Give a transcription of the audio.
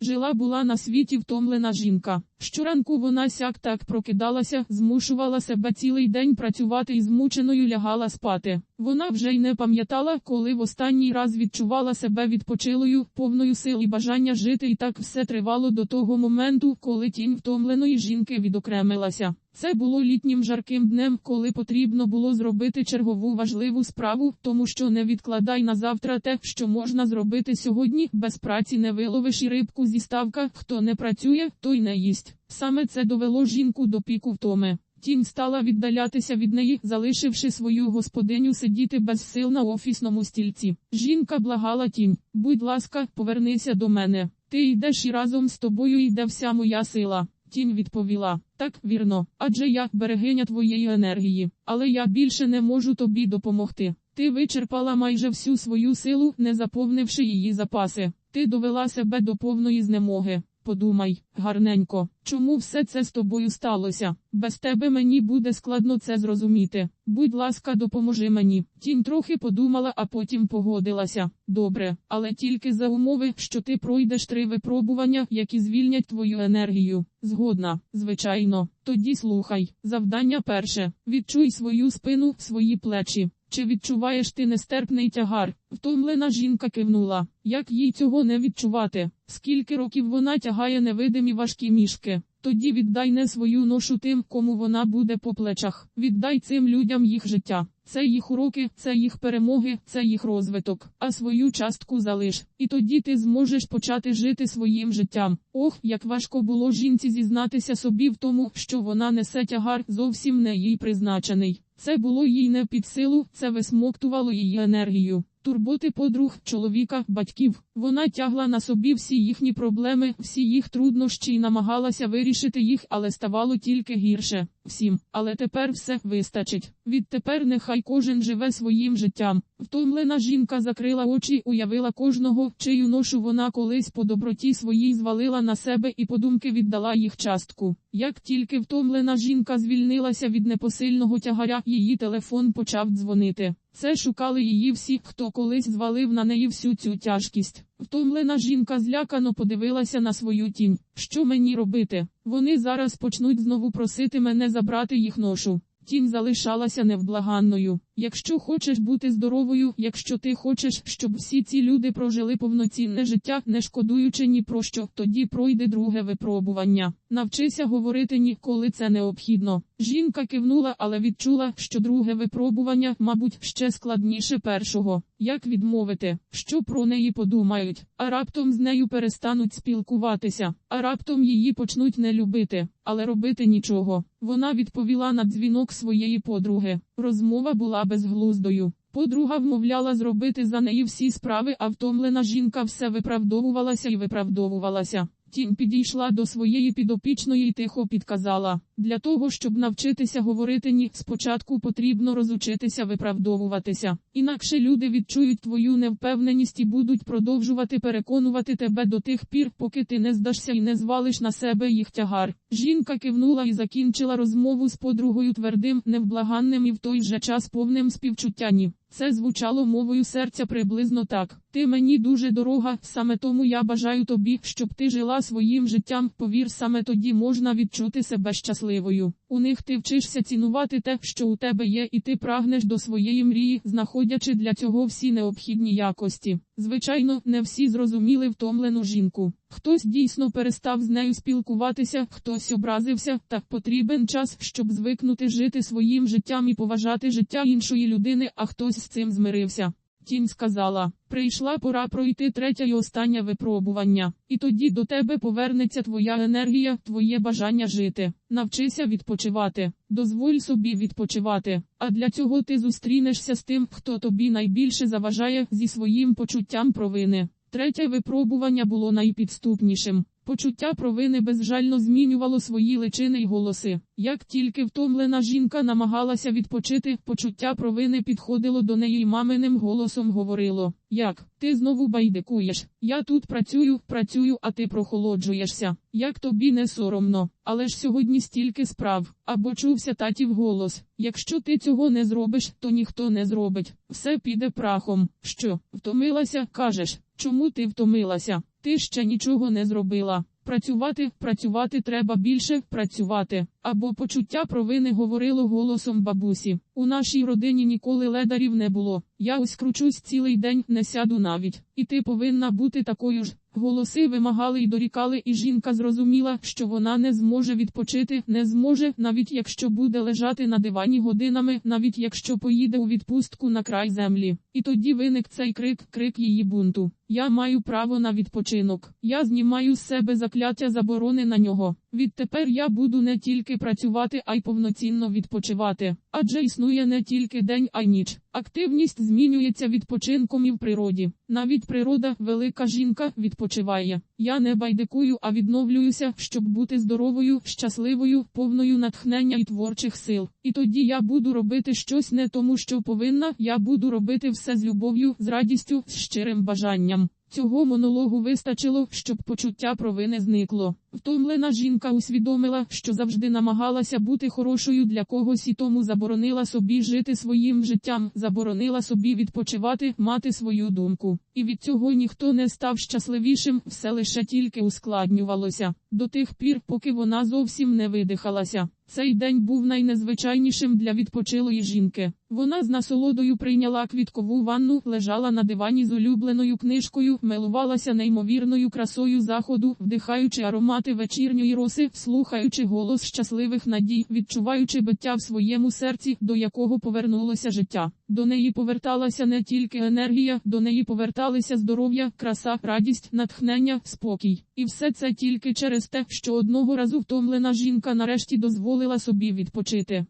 Жила була на світі втомлена жінка. Щоранку вона сяк так прокидалася, змушувала себе цілий день працювати і змученою лягала спати. Вона вже й не пам'ятала, коли в останній раз відчувала себе відпочилою, повною сил і бажання жити, і так все тривало до того моменту, коли тінь втомленої жінки відокремилася. Це було літнім жарким днем, коли потрібно було зробити чергову важливу справу, тому що не відкладай на завтра те, що можна зробити сьогодні. Без праці не виловиш і рибку зі ставка. Хто не працює, той не їсть. Саме це довело жінку до піку втоми. Тінь стала віддалятися від неї, залишивши свою господиню сидіти без сил на офісному стільці. Жінка благала тінь, будь ласка, повернися до мене. Ти йдеш і разом з тобою йде вся моя сила. Тінь відповіла, так, вірно, адже я берегиня твоєї енергії, але я більше не можу тобі допомогти. Ти вичерпала майже всю свою силу, не заповнивши її запаси. Ти довела себе до повної знемоги. Подумай, гарненько, чому все це з тобою сталося? Без тебе мені буде складно це зрозуміти. Будь ласка, допоможи мені. Тінь трохи подумала, а потім погодилася. Добре, але тільки за умови, що ти пройдеш три випробування, які звільнять твою енергію. Згодна, звичайно. Тоді слухай. Завдання перше: відчуй свою спину, свої плечі. Чи відчуваєш ти нестерпний тягар? Втомлена жінка кивнула. Як їй цього не відчувати? Скільки років вона тягає невидимі важкі мішки? Тоді віддай не свою ношу тим, кому вона буде по плечах. Віддай цим людям їх життя. Це їх уроки, це їх перемоги, це їх розвиток, а свою частку залиш. І тоді ти зможеш почати жити своїм життям. Ох, як важко було жінці зізнатися собі в тому, що вона несе тягар зовсім не їй призначений. Це було їй не під силу, це висмоктувало її енергію. Турботи подруг, чоловіка, батьків. Вона тягла на собі всі їхні проблеми, всі їх труднощі і намагалася вирішити їх, але ставало тільки гірше. Всім, але тепер все вистачить. Відтепер нехай кожен живе своїм життям. Втомлена жінка закрила очі, уявила кожного, чию ношу вона колись по доброті своїй звалила на себе і подумки віддала їх частку. Як тільки втомлена жінка звільнилася від непосильного тягаря, її телефон почав дзвонити. Це шукали її всі, хто колись звалив на неї всю цю тяжкість. Втомлена жінка злякано подивилася на свою тінь. Що мені робити? Вони зараз почнуть знову просити мене забрати їх ношу. Тінь залишалася невблаганною. Якщо хочеш бути здоровою, якщо ти хочеш, щоб всі ці люди прожили повноцінне життя, не шкодуючи ні про що, тоді пройде друге випробування. Навчися говорити ні, коли це необхідно. Жінка кивнула, але відчула, що друге випробування, мабуть, ще складніше першого. Як відмовити, що про неї подумають, а раптом з нею перестануть спілкуватися, а раптом її почнуть не любити, але робити нічого. Вона відповіла на дзвінок своєї подруги. Розмова була безглуздою. Подруга вмовляла зробити за неї всі справи, а втомлена жінка все виправдовувалася і виправдовувалася. Тінь підійшла до своєї підопічної і тихо підказала: для того, щоб навчитися говорити ні, спочатку потрібно розучитися виправдовуватися. Інакше люди відчують твою невпевненість і будуть продовжувати переконувати тебе до тих пір, поки ти не здашся і не звалиш на себе їх тягар. Жінка кивнула і закінчила розмову з подругою твердим, невблаганним і в той же час повним співчуттяні. Це звучало мовою серця приблизно так. Ти мені дуже дорога, саме тому я бажаю тобі, щоб ти жила своїм життям. Повір, саме тоді можна відчути себе щасливою. У них ти вчишся цінувати те, що у тебе є, і ти прагнеш до своєї мрії, знаходячи для цього всі необхідні якості. Звичайно, не всі зрозуміли втомлену жінку. Хтось дійсно перестав з нею спілкуватися, хтось образився, так потрібен час, щоб звикнути жити своїм життям і поважати життя іншої людини, а хтось з цим змирився. Тінь сказала, прийшла пора пройти третє і останнє випробування, і тоді до тебе повернеться твоя енергія, твоє бажання жити. Навчися відпочивати, дозволь собі відпочивати. А для цього ти зустрінешся з тим, хто тобі найбільше заважає зі своїм почуттям провини. Третє випробування було найпідступнішим. Почуття провини безжально змінювало свої личини й голоси. Як тільки втомлена жінка намагалася відпочити, почуття провини підходило до неї й маминим голосом говорило: Як, ти знову байдикуєш? Я тут працюю, працюю, а ти прохолоджуєшся. Як тобі не соромно, але ж сьогодні стільки справ, або чувся татів голос. Якщо ти цього не зробиш, то ніхто не зробить. Все піде прахом. Що, втомилася, кажеш? Чому ти втомилася? Ти ще нічого не зробила. Працювати, працювати треба більше, працювати. Або почуття провини говорило голосом бабусі. У нашій родині ніколи ледарів не було. Я ось кручусь цілий день, не сяду навіть. І ти повинна бути такою ж. Голоси вимагали й дорікали, і жінка зрозуміла, що вона не зможе відпочити, не зможе, навіть якщо буде лежати на дивані годинами, навіть якщо поїде у відпустку на край землі. І тоді виник цей крик, крик її бунту. Я маю право на відпочинок. Я знімаю з себе закляття заборони на нього. Відтепер я буду не тільки працювати, а й повноцінно відпочивати. Адже існує не тільки день, а й ніч. Активність змінюється відпочинком і в природі. Навіть природа, велика жінка, відпочиває. Я не байдикую, а відновлююся, щоб бути здоровою, щасливою, повною натхнення і творчих сил. І тоді я буду робити щось не тому, що повинна, я буду робити все з любов'ю, з радістю, з щирим бажанням. Цього монологу вистачило, щоб почуття провини зникло. Втомлена жінка усвідомила, що завжди намагалася бути хорошою для когось і тому заборонила собі жити своїм життям, заборонила собі відпочивати, мати свою думку. І від цього ніхто не став щасливішим, все лише тільки ускладнювалося. До тих пір, поки вона зовсім не видихалася. Цей день був найнезвичайнішим для відпочилої жінки. Вона з насолодою прийняла квіткову ванну, лежала на дивані з улюбленою книжкою, милувалася неймовірною красою заходу, вдихаючи аромати вечірньої роси, слухаючи голос щасливих надій, відчуваючи биття в своєму серці, до якого повернулося життя. До неї поверталася не тільки енергія, до неї поверталися здоров'я, краса, радість, натхнення, спокій. І все це тільки через те, що одного разу втомлена жінка нарешті дозволила собі відпочити.